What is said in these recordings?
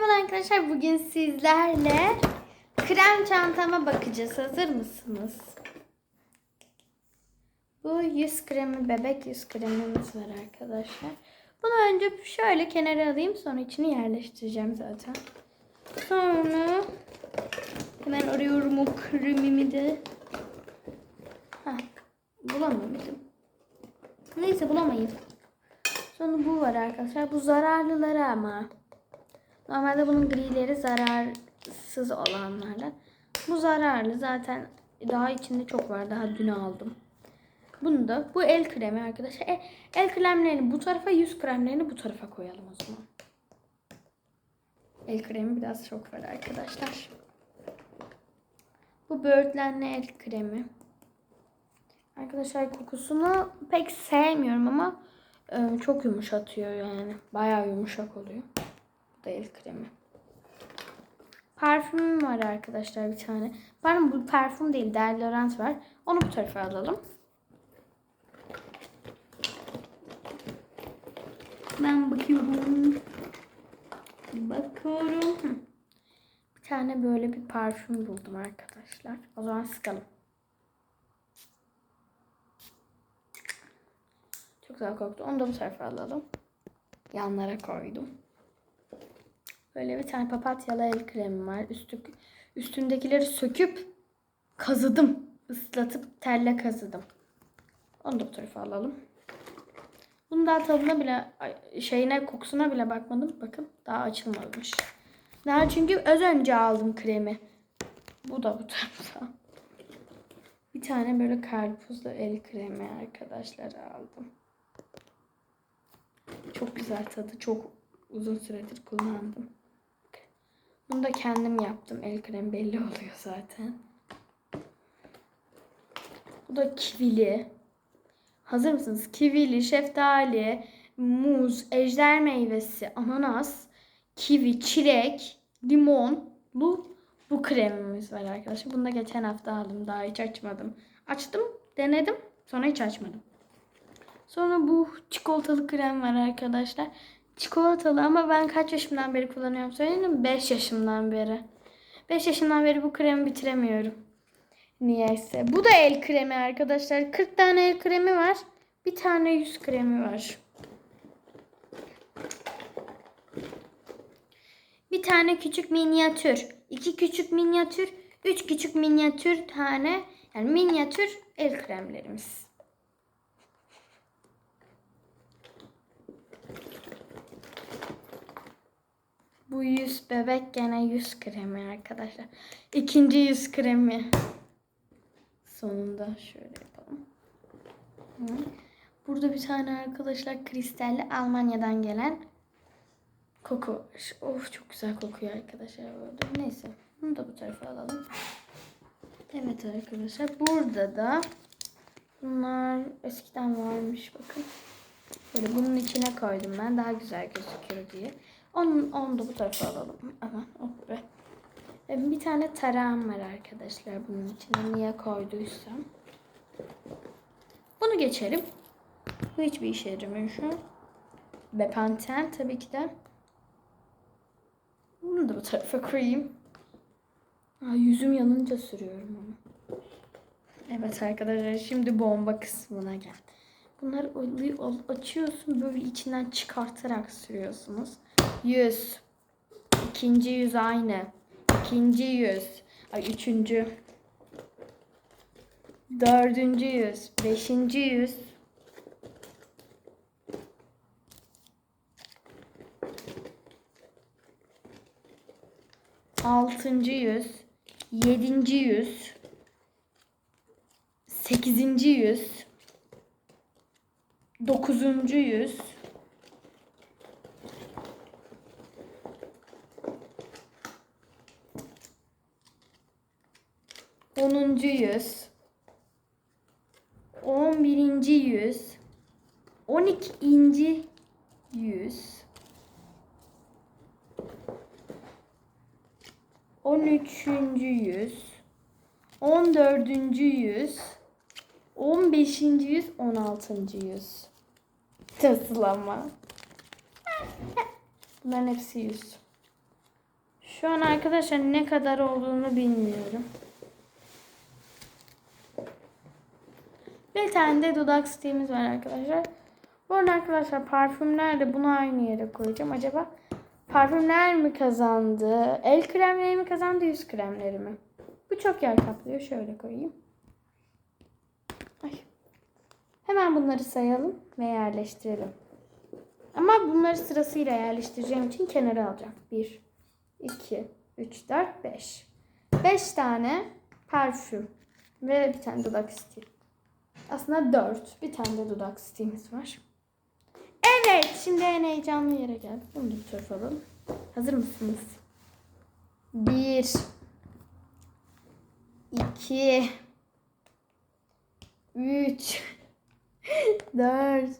Merhaba arkadaşlar. Bugün sizlerle krem çantama bakacağız. Hazır mısınız? Bu yüz kremi, bebek yüz kremimiz var arkadaşlar. Bunu önce şöyle kenara alayım. Sonra içini yerleştireceğim zaten. Sonra hemen arıyorum o kremimi de. Heh, bulamadım. Neyse bulamayız. Sonra bu var arkadaşlar. Bu zararlıları ama. Normalde bunun grileri zararsız olanlardan. Bu zararlı. Zaten daha içinde çok var. Daha dün aldım. Bunu da bu el kremi arkadaşlar. E, el kremlerini bu tarafa, yüz kremlerini bu tarafa koyalım o zaman. El kremi biraz çok var arkadaşlar. Bu böğürtlenli el kremi. Arkadaşlar kokusunu pek sevmiyorum ama e, çok yumuşatıyor yani. Bayağı yumuşak oluyor. Da kremi. Parfümüm var arkadaşlar bir tane. Pardon bu parfüm değil. Deodorant var. Onu bu tarafa alalım. Ben bakıyorum. Bakıyorum. Bir tane böyle bir parfüm buldum arkadaşlar. O zaman sıkalım. Çok güzel koktu. Onu da bu tarafa alalım. Yanlara koydum. Böyle bir tane papatyalı el kremi var. Üstü, üstündekileri söküp kazıdım. Islatıp telle kazıdım. Onu da bu tarafa alalım. Bunun daha tadına bile, şeyine kokusuna bile bakmadım. Bakın daha açılmamış. Daha çünkü az önce aldım kremi. Bu da bu tarafta. Bir tane böyle karpuzlu el kremi arkadaşlar aldım. Çok güzel tadı. Çok uzun süredir kullandım. Bunu da kendim yaptım. El kremi belli oluyor zaten. Bu da kivili. Hazır mısınız? Kivili, şeftali, muz, ejder meyvesi, ananas, kivi, çilek, limon, bu bu kremimiz var arkadaşlar. Bunu da geçen hafta aldım. Daha hiç açmadım. Açtım, denedim. Sonra hiç açmadım. Sonra bu çikolatalı krem var arkadaşlar. Çikolatalı ama ben kaç yaşımdan beri kullanıyorum söyleyeyim mi? 5 yaşımdan beri. 5 yaşımdan beri bu kremi bitiremiyorum. Niyeyse. Bu da el kremi arkadaşlar. 40 tane el kremi var. Bir tane yüz kremi var. Bir tane küçük minyatür. iki küçük minyatür. Üç küçük minyatür tane. Yani minyatür el kremlerimiz. Bu yüz bebek gene yüz kremi arkadaşlar. İkinci yüz kremi. Sonunda şöyle yapalım. Burada bir tane arkadaşlar kristalli Almanya'dan gelen koku. Of çok güzel kokuyor arkadaşlar burada. Neyse. Bunu da bu tarafa alalım. Evet arkadaşlar. Burada da bunlar eskiden varmış bakın. Böyle bunun içine koydum ben. Daha güzel gözüküyor diye. Onu, onu da bu tarafa alalım. Aman oh be. E, Bir tane tarağım var arkadaşlar bunun içine. Niye koyduysam. Bunu geçelim. Bu hiçbir işe yaramıyor şu an. Bepanten tabii ki de. Bunu da bu tarafa koyayım. Aa, yüzüm yanınca sürüyorum onu. Evet arkadaşlar şimdi bomba kısmına gel. Bunları açıyorsun böyle içinden çıkartarak sürüyorsunuz. Yüz. İkinci yüz aynı. İkinci yüz. Ay üçüncü. Dördüncü yüz. Beşinci yüz. Altıncı yüz. Yedinci yüz. Sekizinci yüz. Dokuzuncu yüz. Onuncu yüz. On birinci yüz. On ikinci yüz. On üçüncü yüz. On dördüncü yüz. On beşinci yüz. On altıncı yüz. Nasıl ama? Bunların hepsi yüz. Şu an arkadaşlar ne kadar olduğunu bilmiyorum. Bir tane de dudak stiğimiz var arkadaşlar. Bu arada arkadaşlar parfümler de bunu aynı yere koyacağım. Acaba parfümler mi kazandı? El kremleri mi kazandı? Yüz kremleri mi? Bu çok yer kaplıyor. Şöyle koyayım. Ay. Hemen bunları sayalım ve yerleştirelim. Ama bunları sırasıyla yerleştireceğim için kenara alacağım. 1, 2, 3, 4, 5. 5 tane parfüm ve bir tane dudak stiği. Aslında 4. Bir tane de dudak stiğimiz var. Evet, şimdi en heyecanlı yere geldik. Bunu da bu tarafa. Hazır mısınız? 1 2 3 4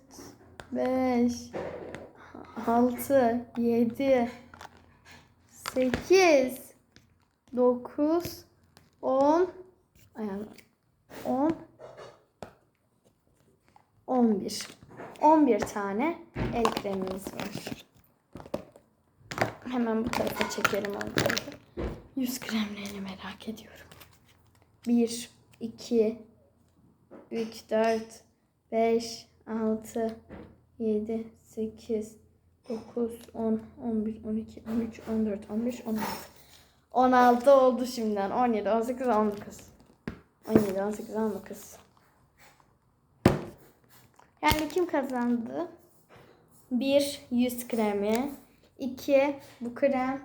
5 6 7 8 9 10 ayağım 10 11 11 tane el kremimiz var. Hemen bu tarafa çekelim arkadaşlar. Yüz kremlerini merak ediyorum. 1 2 3 4 5 6 7 8 9 10 11 12 13 14 15 16 16 oldu şimdiden. 17 18 19 17 18 19 yani kim kazandı? 1 yüz kremi, 2 bu krem,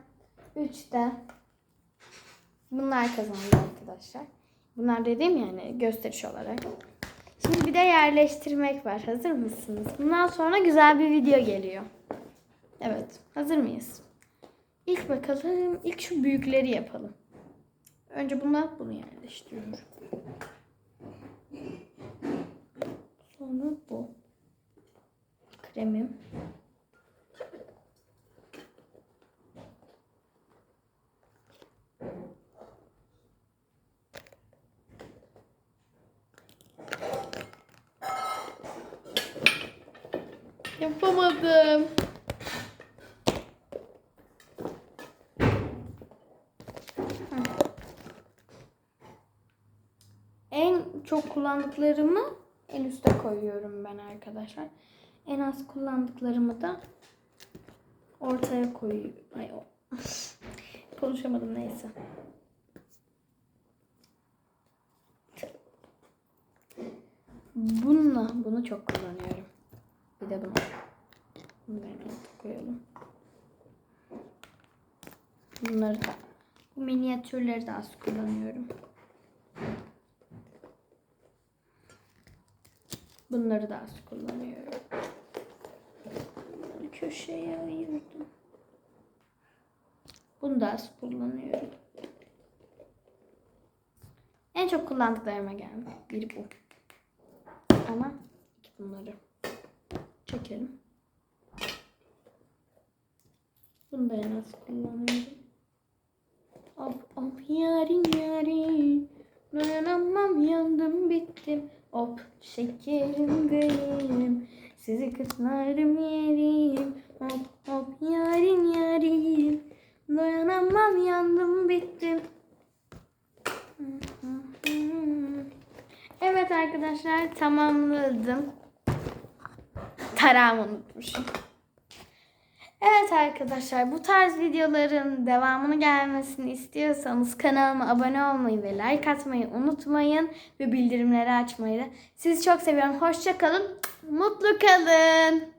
3 de bunlar kazandı arkadaşlar. Bunlar dediğim yani gösteriş olarak. Şimdi bir de yerleştirmek var. Hazır mısınız? Bundan sonra güzel bir video geliyor. Evet, hazır mıyız? İlk bakalım, ilk şu büyükleri yapalım. Önce buna bunu yerleştiriyorum. Sonra bu. Kremim. Yapamadım. En çok kullandıklarımı en üste koyuyorum ben arkadaşlar. En az kullandıklarımı da ortaya koyuyorum. Ay o. Konuşamadım neyse. Bununla bunu çok kullanıyorum. Bir de bunu. Alta koyalım. Bunları da. Bu minyatürleri de az kullanıyorum. Bunları da az kullanıyorum. Bunları köşeye ayırdım. Bunu da az kullanıyorum. En çok kullandıklarıma geldi. Biri bu. Ama bunları çekelim. Bunu da en az kullanıyorum. Hop hop yarin yarin. Dayanamam yandım bittim. Hop şekerim benim. Sizi kıslarım yerim. Hop hop yarin yarim. Dayanamam yandım bittim. Evet arkadaşlar tamamladım. Tarağımı unutmuşum. Evet arkadaşlar bu tarz videoların devamını gelmesini istiyorsanız kanalıma abone olmayı ve like atmayı unutmayın. Ve bildirimleri açmayı da. Sizi çok seviyorum. Hoşça kalın. Mutlu kalın.